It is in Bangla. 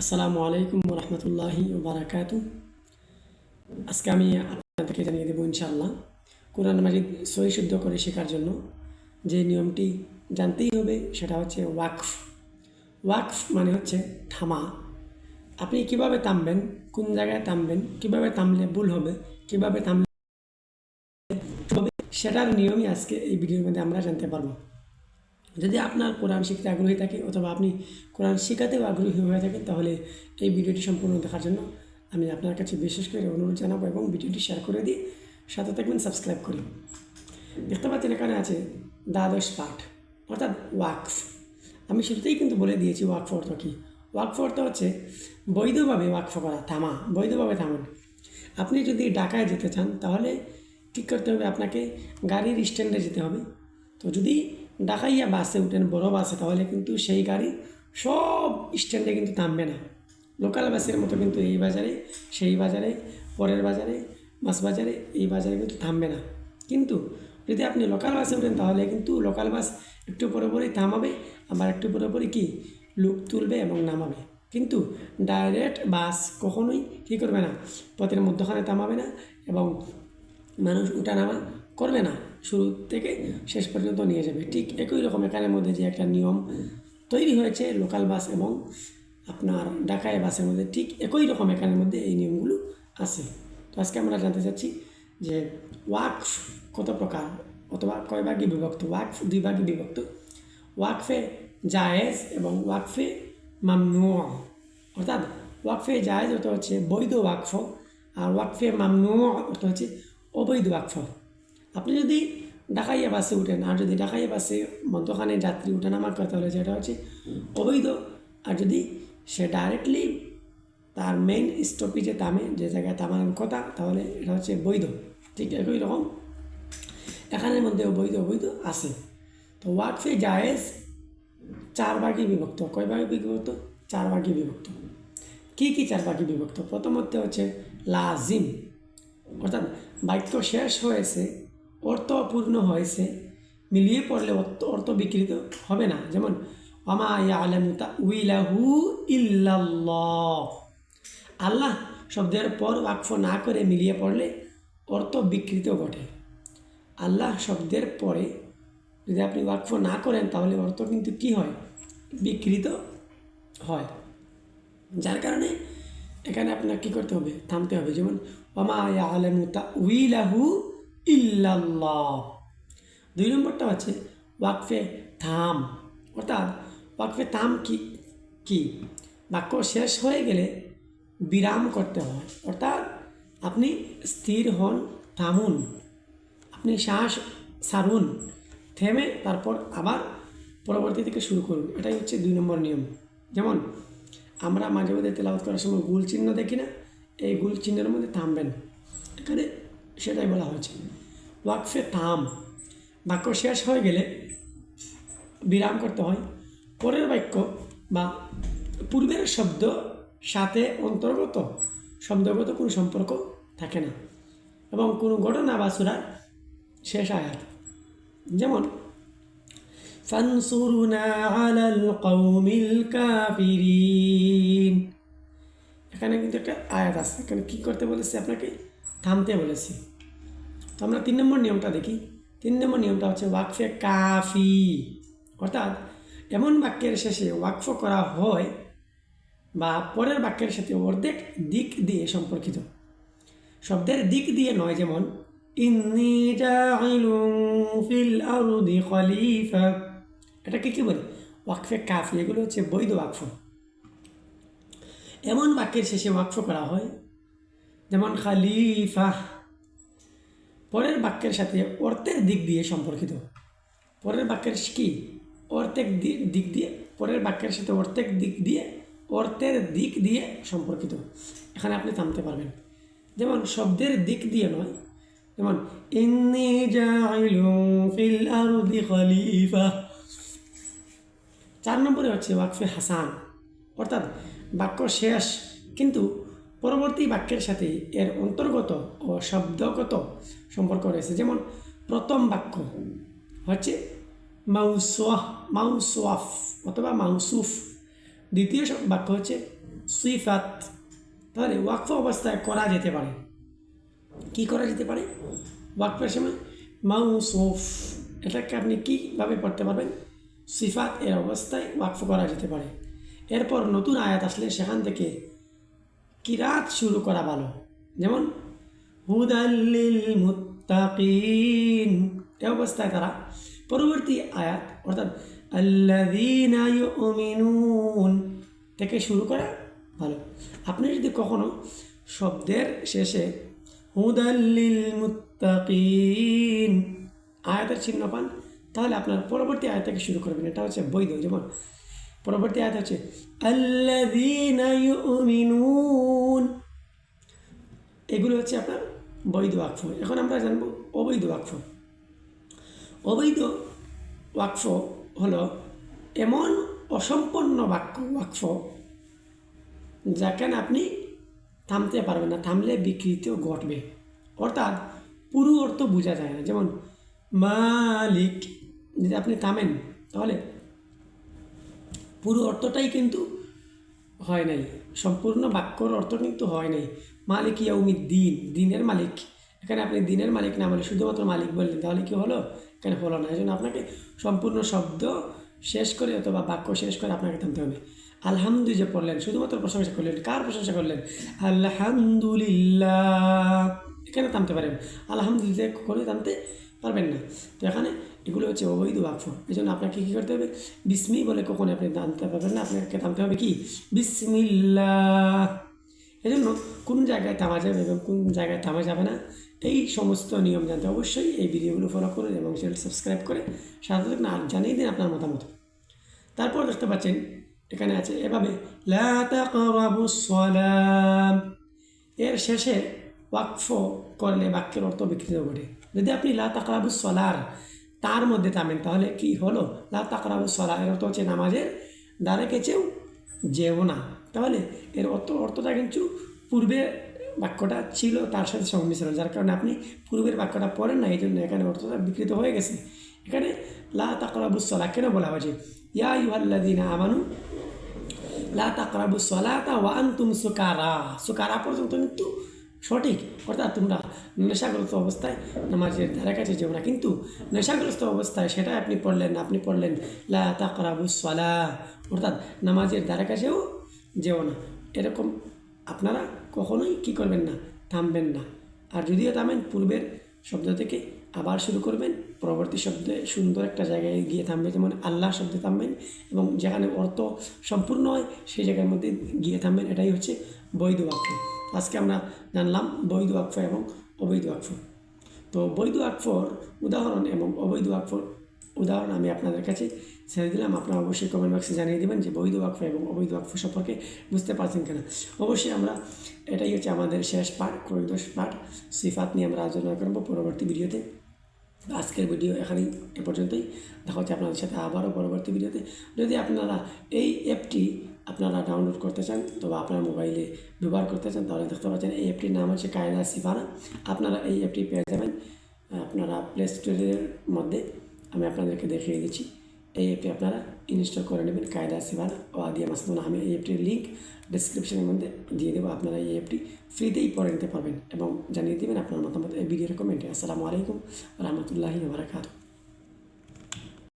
আসসালামু আলাইকুম রহমতুল্লাহি বারাকাতু আজকে আমি আপনাদেরকে জানিয়ে দেবো ইনশাআল্লাহ কোরআন মাজিদ সহি শুদ্ধ করে শেখার জন্য যে নিয়মটি জানতেই হবে সেটা হচ্ছে ওয়াকফ। ওয়াকফ মানে হচ্ছে থামা। আপনি কীভাবে থামবেন, কোন জায়গায় থামবেন, কীভাবে থামলে ভুল হবে, কীভাবে থামলে সেটার নিয়মই আজকে এই ভিডিওর মধ্যে আমরা জানতে পারব। যদি আপনার কোরআন শিখতে আগ্রহী থাকে অথবা আপনি কোরআন শেখাতেও আগ্রহী হয়ে থাকেন, তাহলে এই ভিডিওটি সম্পূর্ণ দেখার জন্য আমি আপনার কাছে বিশেষ করে অনুরোধ জানাব এবং ভিডিওটি শেয়ার করে দিই সাথে থাকবেন, সাবস্ক্রাইব করি। দেখতে পাচ্ছেন এখানে আছে দ্বাদশ পাঠ, অর্থাৎ ওয়াকফ। আমি শুরুতেই কিন্তু বলে দিয়েছি ওয়াকফ অর্থ কী? ওয়াকফ অর্থ হচ্ছে বৈধভাবে ওয়াকফ করা, থামা, বৈধভাবে থামান। আপনি যদি ঢাকায় যেতে চান, তাহলে ঠিক করতে হবে আপনাকে গাড়ির স্ট্যান্ডে যেতে হবে। তো যদি ঢাকাইয়া বাসে উঠেন, বড় বাসে, তাহলে কিন্তু সেই গাড়ি সব স্ট্যান্ডে কিন্তু থামবে না। লোকাল বাসের মতো কিন্তু এই বাজারে, সেই বাজারে, পরের বাজারে মাছ বাজারে এই বাজারে কিন্তু থামবে না। কিন্তু যদি আপনি লোকাল বাসে উঠেন, তাহলে কিন্তু লোকাল বাস একটু পরে পরেই থামাবে, আবার একটু পরে পরে কি? লুক তুলবে এবং নামাবে। কিন্তু ডাইরেক্ট বাস কখনোই কী করবে না? পথের মধ্যখানে থামাবে না এবং মানুষ উঠানামা করবে না। শুরু থেকে শেষ পর্যন্ত নিয়ে যাবে। ঠিক একই রকম এখানের মধ্যে যে একটা নিয়ম তৈরি হয়েছে লোকাল বাস এবং আপনার ঢাকায় বাসের মধ্যে, ঠিক একই রকম এখানের মধ্যে এই নিয়মগুলো আছে। তো আজকে আমরা জানতে চাচ্ছি যে ওয়াকফ কত প্রকার অথবা কয় ভাগে বিভক্ত? ওয়াকফ দুই ভাগে বিভক্ত। ওয়াকফে জায়েজ এবং ওয়াকফে মামনু অর্থাৎ ওয়াকফে জায়েজ অর্থ হচ্ছে বৈধ ওয়াকফ আর ওয়াকফে মামনু অর্থ হচ্ছে অবৈধ ওয়াকফ। আপনি যদি ঢাকাইয়া বাসে উঠেন, আর যদি ঢাকাইয়া বাসে মধ্যখানে যাত্রী উঠানামা করতে হলে সেটা হচ্ছে অবৈধ। আর যদি সে ডাইরেক্টলি তার মেইন স্টপেজে থামে, যে জায়গায় থামানোর কথা, তাহলে এটা হচ্ছে বৈধ। ঠিক একই রকম এখানের মধ্যে বৈধ, অবৈধ আছে। তো ওয়াকফে জায়েজ, চার ভাগে বিভক্ত। কয় ভাগে বিভক্ত? চার ভাগে বিভক্ত। কী কী চার ভাগে বিভক্ত? প্রথমত হচ্ছে লাজিম। অর্থাৎ বাক্য শেষ হয়েছে অর্থ পূর্ণ হয়েছে। মিলিয়ে পড়লে অর্থ অর্থ বিকৃত হবে না। যেমন অমা ইয়ালামুতা উইলাহু ইল্লাল্লাহ আল্লাহ শব্দের পর ওয়াকফ না করে মিলিয়ে পড়লে অর্থ বিকৃত ঘটে। আল্লাহ শব্দের পরে যদি আপনি ওয়াকফ না করেন, তাহলে অর্থ কিন্তু কি হয়? বিকৃত হয়। যার কারণে এখানে আপনার কী করতে হবে? থামতে হবে। যেমন ওমা আলমুতা উইলাহু ইল্লাল্লাহ। দুই নম্বরটা হচ্ছে ওয়াকফে থাম। অর্থাৎ ওয়াকফে থাম কি? কি? বাক্য শেষ হয়ে গেলে বিরাম করতে হয়। অর্থাৎ আপনি স্থির হন, থামুন। আপনি শ্বাস সারুন থেমে তারপর আবার পরবর্তী থেকে শুরু করুন। এটাই হচ্ছে দুই নম্বর নিয়ম। যেমন আমরা মাঝে মাঝে তেলাওয়াত করার সময় গুল চিহ্ন দেখি না, এই গুল চিহ্নের মধ্যে থামবেন। এখানে সেটাই বলা হয়েছে। ওয়াকফে থাম বাক্য শেষ হয়ে গেলে বিরাম করতে হয়। পরের বাক্য বা পূর্বের শব্দ সাথে অন্তর্গত শব্দগত কোনো সম্পর্ক থাকে না এবং কোনো ঘটনা বা সুরার শেষ আয়াত। যেমন এখানে কিন্তু একটা আয়াত আছে। এখানে কী করতে বলেছে আপনাকে? থামতে বলেছি। তো আমরা তিন নম্বর নিয়মটা দেখি। তিন নম্বর নিয়মটা হচ্ছে ওয়াকফে কাফি। অর্থাৎ এমন বাক্যের শেষে ওয়াকফ করা হয় বা পরের বাক্যের সাথে অর্ধেক দিক দিয়ে সম্পর্কিত। শব্দের দিক দিয়ে নয় যেমন খলিফা এটাকে কি বলে? ওয়াকফে কাফি, এগুলো হচ্ছে বৈধ ওয়াকফ। এমন বাক্যের শেষে ওয়াকফ করা হয়, যেমন, খালিফা পরের বাক্যের সাথে অর্থের দিক দিয়ে সম্পর্কিত। পরের বাক্যের কি? অর্থের দিক দিয়ে, পরের বাক্যের সাথে অর্থের দিক দিয়ে, অর্থের দিক দিয়ে সম্পর্কিত। এখানে আপনি থামতে পারবেন। যেমন, শব্দের দিক দিয়ে নয়। যেমন চার নম্বরে হচ্ছে ওয়াকফে হাসান। অর্থাৎ বাক্য শেষ। কিন্তু পরবর্তী বাক্যের সাথে এর অন্তর্গত ও শব্দগত সম্পর্ক রয়েছে। যেমন প্রথম বাক্য হচ্ছে মাউসোয়াহ মাউসোয়াফ অথবা মাউসুফ। দ্বিতীয় বাক্য হচ্ছে সুইফাত তাহলে ওয়াকফ অবস্থায় করা যেতে পারে। কি করা যেতে পারে? ওয়াকফের সময় মাউসুফ এটাকে আপনি কীভাবে পড়তে পারবেন? সিফাত এর অবস্থায় ওয়াকফ করা যেতে পারে। এরপর নতুন আয়াত আসলে সেখান থেকে কিরাত শুরু করা ভালো। যেমন হুদাল্লিল মুত্তাকিন এ অবস্থায় তারা পরবর্তী আয়াত অর্থাৎ আল্লাযীনা ইউমিনুন থেকে শুরু করা ভালো। আপনি যদি কখনো শব্দের শেষে হুদাল্লিল মুত্তাকিন আয়াতের চিহ্ন পান, তাহলে আপনার পরবর্তী আয়াত থেকে শুরু করবেন। এটা হচ্ছে বৈধ, যেমন পরবর্তী আয়াত হচ্ছে আল্লাযীনা ইউমিনুন এগুলো হচ্ছে আপনার বৈধ ওয়াকফ এখন আমরা জানব অবৈধ ওয়াকফ অবৈধ ওয়াকফ হলো এমন অসম্পন্ন বাক্য ওয়াকফ যেখানে আপনি থামতে পারবেন না, থামলে বিকৃতিও ঘটবে। অর্থাৎ পুরো অর্থ বোঝা যায় না। যেমন, মালিক, যদি আপনি থামেন, তাহলে পুরো অর্থটাই কিন্তু হয় নাই। সম্পূর্ণ বাক্যর অর্থ কিন্তু হয় নাই। মালিক ইয়াউমিদ দিন দিনের মালিক। এখানে আপনি দিনের মালিক না বলে শুধুমাত্র মালিক বললেন, তাহলে কি হলো? এখানে হলো না। এই জন্য আপনাকে সম্পূর্ণ শব্দ শেষ করে অথবা বাক্য শেষ করে আপনাকে থামতে হবে। আলহামদু যে পড়লেন, শুধুমাত্র প্রশংসা করলেন, কার প্রশংসা করলেন? আলহামদুলিল্লাহ। এখানে থামতে পারেন। আলহামদুলিল্লাহ করে থামতে পারবেন না। তো এখানে এগুলো হচ্ছে অবৈধ বাক্য। এই জন্য আপনাকে কী করতে হবে? বিসমি বলে কখনো আপনি থামতে পারবেন না। আপনাকে থামতে হবে কি? বিসমিল্লাহ। এই জন্য কোন জায়গায় থামা যাবে এবং কোন জায়গায় থামা যাবে না, এই সমস্ত নিয়ম জানতে অবশ্যই এই ভিডিওগুলো ফলো করুন এবং চ্যানেল সাবস্ক্রাইব করে সাথে থাকুন আর জানিয়ে দিন আপনার মতামত। তারপর দেখতে পাচ্ছেন, এখানে আছে এভাবে এর শেষে ওয়াকফ করলে বাক্যের অর্থ বিকৃত ঘটে। যদি আপনি লা তাকরাবুস সলার তার মধ্যে থামেন, তাহলে কি হলো? লা তাকরাবুস সলা এর অর্থ হচ্ছে নামাজের দ্বারে কেছেও যেও না। তাহলে এর অর্থ, অর্থটা কিন্তু পূর্বে বাক্যটা ছিল তার সাথে সংমিশ্রণ, যার কারণে আপনি পূর্বের বাক্যটা পড়েন না, এই জন্য এখানে অর্থটা বিকৃত হয়ে গেছে। এখানে লা তাকরাবুস সলা কেন বলা হয়েছে? ইয়া ইউহাল্লাদিনা আমানু, লা তাকরাবু সলাতা ওয়া আনতুম সুকারা। সুকারা পর্যন্ত কিন্তু সঠিক, অর্থাৎ তোমরা নেশাগ্রস্ত অবস্থায় নামাজের ধারে কাছে যেও না, কিন্তু নেশাগ্রস্ত অবস্থায় সেটা আপনি পড়লেন আপনি পড়লেন লা তাকরাবু সলা, অর্থাৎ নামাজের ধারে কাছেও যেও না। এরকম আপনারা কখনোই কি করবেন না, থামবেন না। আর যদিও থামেন, পূর্বের শব্দ থেকে আবার শুরু করবেন, পরবর্তী শব্দে সুন্দর একটা জায়গায় গিয়ে থামবে যেমন আল্লাহ শব্দে থামবেন এবং যেখানে অর্থ সম্পূর্ণ হয়, সেই জায়গার মধ্যে গিয়ে থামবেন। এটাই হচ্ছে বৈধ বাক্য আজকে আমরা জানলাম বৈধ বাক্য এবং অবৈধ বাক্য তো বৈধ আকফর উদাহরণ এবং অবৈধ আকফর উদাহরণ আমি আপনাদের কাছে ছেড়ে দিলাম। আপনারা অবশ্যই কমেন্ট বক্সে জানিয়ে দেবেন যে বৈধ ওয়াকফ এবং অবৈধ ওয়াকফ সম্পর্কে বুঝতে পারছেন কিনা। অবশ্যই আমরা এটাই হচ্ছে আমাদের শেষ পাঠ, ত্রয়োদশ পাঠ, সিফাত নিয়ে আমরা আলোচনা করব পরবর্তী ভিডিওতে। আজকের ভিডিও এখানেই, এ পর্যন্তই। দেখা হচ্ছে আপনাদের সাথে আবারও পরবর্তী ভিডিওতে। যদি আপনারা এই অ্যাপটি আপনারা ডাউনলোড করতে চান তবে আপনার মোবাইলে ব্যবহার করতে চান, তাহলে দেখতে পাচ্ছেন এই অ্যাপটির নাম হচ্ছে কায়দা সিফানা আপনারা এই অ্যাপটি পেয়ে যাবেন, আপনারা প্লে স্টোরের মধ্যে। আমি আপনাদেরকে দেখিয়ে দিচ্ছি। এই অ্যাপটি আপনারা ইনস্টল করে নেবেন কায়দা সেবার আদিয়া মাসনুন আমি এই অ্যাপটির লিঙ্ক ডিসক্রিপশনের মধ্যে দিয়ে দেবো। আপনারা এই অ্যাপটি ফ্রিতেই পড়ে নিতে পারবেন এবং জানিয়ে দেবেন আপনার মতামত এই ভিডিওর কমেন্টে আসসালামু আলাইকুম রহমতুল্লাহি বারাকাতু